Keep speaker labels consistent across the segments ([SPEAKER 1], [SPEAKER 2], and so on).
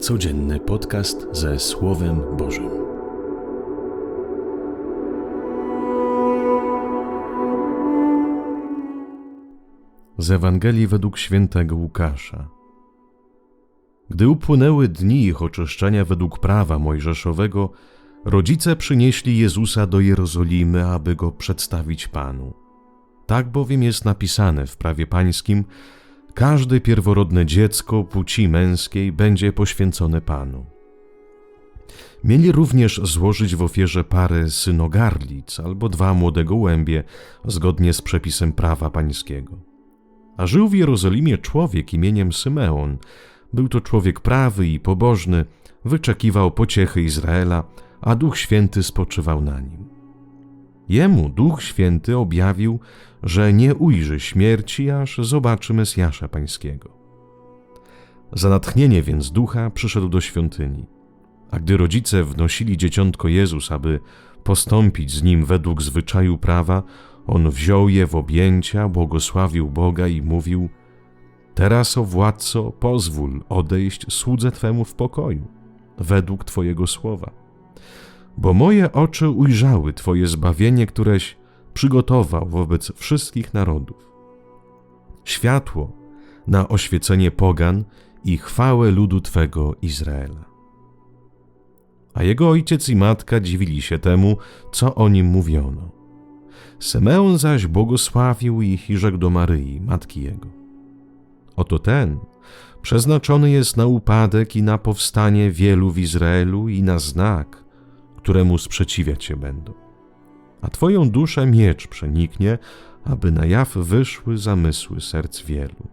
[SPEAKER 1] Codzienny podcast ze Słowem Bożym. Z Ewangelii według świętego Łukasza. Gdy upłynęły dni ich oczyszczenia według prawa mojżeszowego, rodzice przynieśli Jezusa do Jerozolimy, aby go przedstawić Panu. Tak bowiem jest napisane w prawie pańskim, każde pierworodne dziecko płci męskiej będzie poświęcone Panu. Mieli również złożyć w ofierze parę synogarlic albo dwa młode gołębie, zgodnie z przepisem prawa pańskiego. A żył w Jerozolimie człowiek imieniem Symeon. Był to człowiek prawy i pobożny, wyczekiwał pociechy Izraela, a Duch Święty spoczywał na nim. Jemu Duch Święty objawił, że nie ujrzy śmierci, aż zobaczy Mesjasza Pańskiego. Za natchnienie więc ducha przyszedł do świątyni. A gdy rodzice wnosili dzieciątko Jezus, aby postąpić z nim według zwyczaju prawa, on wziął je w objęcia, błogosławił Boga i mówił: Teraz, o władco, pozwól odejść słudze Twemu w pokoju, według Twojego słowa. Bo moje oczy ujrzały Twoje zbawienie, któreś przygotował wobec wszystkich narodów. Światło na oświecenie pogan i chwałę ludu Twego Izraela. A jego ojciec i matka dziwili się temu, co o nim mówiono. Semeon zaś błogosławił ich i rzekł do Maryi, matki jego. Oto ten przeznaczony jest na upadek i na powstanie wielu w Izraelu i na znak, któremu sprzeciwiać się będą. A Twoją duszę miecz przeniknie, aby na jaw wyszły zamysły serc wielu.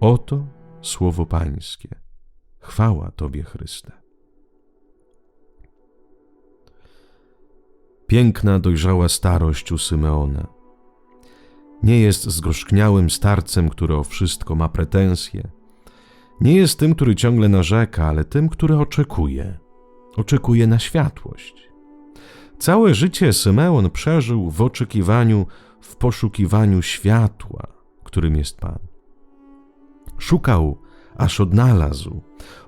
[SPEAKER 1] Oto słowo Pańskie. Chwała Tobie, Chryste. Piękna, dojrzała starość u Symeona. Nie jest zgorzkniałym starcem, który o wszystko ma pretensje. Nie jest tym, który ciągle narzeka, ale tym, który oczekuje. Oczekuje na światłość. Całe życie Symeon przeżył w oczekiwaniu, w poszukiwaniu światła, którym jest Pan. Szukał, aż odnalazł.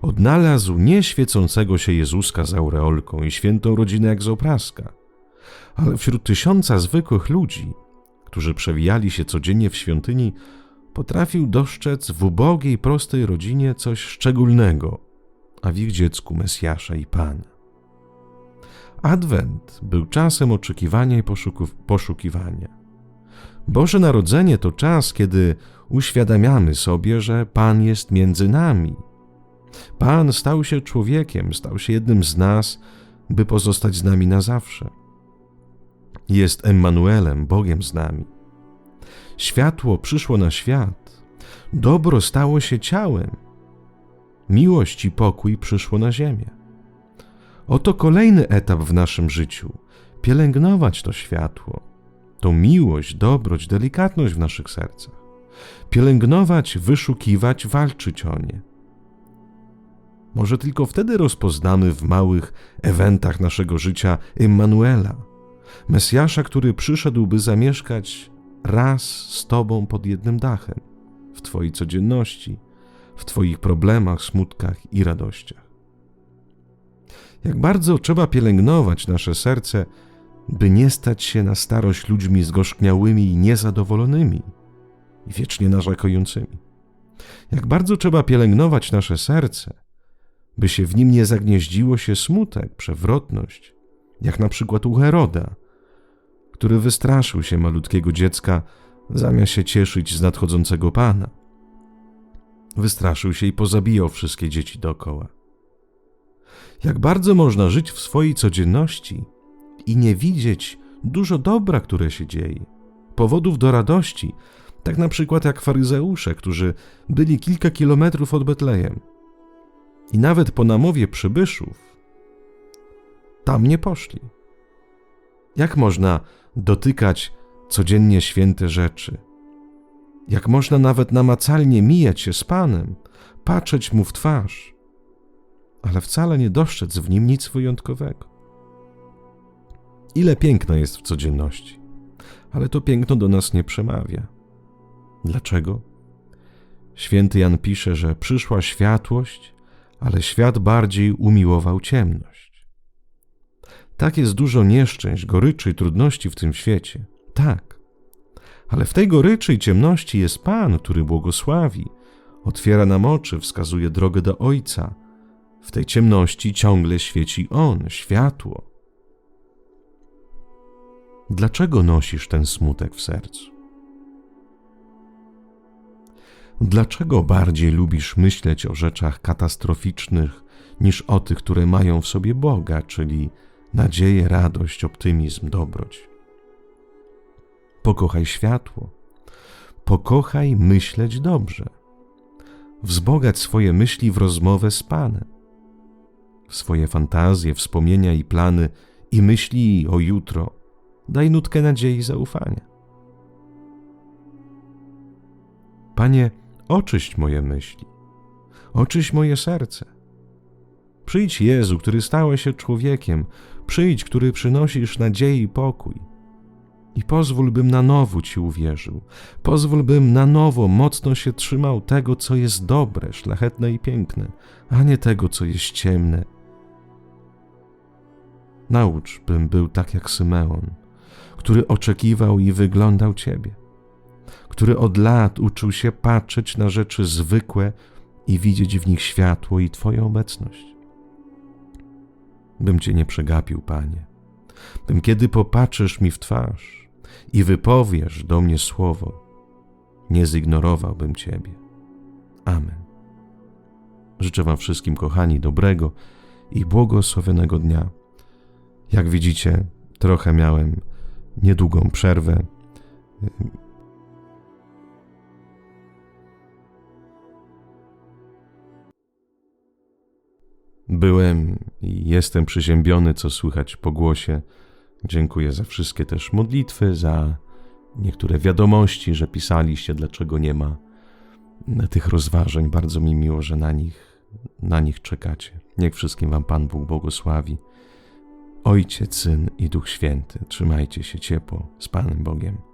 [SPEAKER 1] Odnalazł nie świecącego się Jezuska z aureolką i świętą rodzinę jak z opraska, ale wśród tysiąca zwykłych ludzi, którzy przewijali się codziennie w świątyni, potrafił dostrzec w ubogiej, prostej rodzinie coś szczególnego, a w ich dziecku Mesjasza i Pana. Adwent był czasem oczekiwania i poszukiwania. Boże Narodzenie to czas, kiedy uświadamiamy sobie, że Pan jest między nami. Pan stał się człowiekiem, stał się jednym z nas, by pozostać z nami na zawsze. Jest Emmanuelem, Bogiem z nami. Światło przyszło na świat, dobro stało się ciałem, miłość i pokój przyszło na ziemię. Oto kolejny etap w naszym życiu pielęgnować to światło, tą miłość, dobroć, delikatność w naszych sercach. Pielęgnować, wyszukiwać, walczyć o nie. Może tylko wtedy rozpoznamy w małych ewentach naszego życia Immanuela, Mesjasza, który przyszedł, by zamieszkać raz z Tobą pod jednym dachem, w Twojej codzienności, w Twoich problemach, smutkach i radościach. Jak bardzo trzeba pielęgnować nasze serce, by nie stać się na starość ludźmi zgorzkniałymi i niezadowolonymi i wiecznie narzekającymi. Jak bardzo trzeba pielęgnować nasze serce, by się w nim nie zagnieździło się smutek, przewrotność, jak na przykład u Heroda, który wystraszył się malutkiego dziecka, zamiast się cieszyć z nadchodzącego Pana. Wystraszył się i pozabijał wszystkie dzieci dookoła. Jak bardzo można żyć w swojej codzienności i nie widzieć dużo dobra, które się dzieje, powodów do radości, tak na przykład jak faryzeusze, którzy byli kilka kilometrów od Betlejem. I nawet po namowie przybyszów tam nie poszli. Jak można dotykać codziennie święte rzeczy? Jak można nawet namacalnie mijać się z Panem, patrzeć Mu w twarz, ale wcale nie dostrzec w nim nic wyjątkowego? Ile piękna jest w codzienności, ale to piękno do nas nie przemawia. Dlaczego? Święty Jan pisze, że przyszła światłość, ale świat bardziej umiłował ciemność. Tak jest dużo nieszczęść, goryczy i trudności w tym świecie. Tak. Ale w tej goryczy i ciemności jest Pan, który błogosławi, otwiera nam oczy, wskazuje drogę do Ojca. W tej ciemności ciągle świeci On, światło. Dlaczego nosisz ten smutek w sercu? Dlaczego bardziej lubisz myśleć o rzeczach katastroficznych niż o tych, które mają w sobie Boga, czyli nadzieję, radość, optymizm, dobroć? Pokochaj światło, pokochaj myśleć dobrze, wzbogać swoje myśli w rozmowę z Panem, swoje fantazje, wspomnienia i plany i myśli o jutro daj nutkę nadziei i zaufania. Panie, oczyść moje myśli, oczyść moje serce. Przyjdź Jezu, który stałeś się człowiekiem, przyjdź, który przynosisz nadzieję i pokój. I pozwól, bym na nowo Ci uwierzył. Pozwól, bym na nowo mocno się trzymał tego, co jest dobre, szlachetne i piękne, a nie tego, co jest ciemne. Naucz, bym był tak jak Symeon, który oczekiwał i wyglądał Ciebie, który od lat uczył się patrzeć na rzeczy zwykłe i widzieć w nich światło i Twoją obecność. Bym Cię nie przegapił, Panie, bym kiedy popatrzysz mi w twarz i wypowiesz do mnie słowo, nie zignorowałbym Ciebie. Amen. Życzę Wam wszystkim, kochani, dobrego i błogosławionego dnia. Jak widzicie, trochę miałem niedługą przerwę. Byłem i jestem przyziębiony, co słychać po głosie. Dziękuję za wszystkie też modlitwy, za niektóre wiadomości, że pisaliście, dlaczego nie ma tych rozważań. Bardzo mi miło, że na nich, na nich czekacie. Niech wszystkim Wam Pan Bóg błogosławi. Ojciec, Syn i Duch Święty, trzymajcie się ciepło z Panem Bogiem.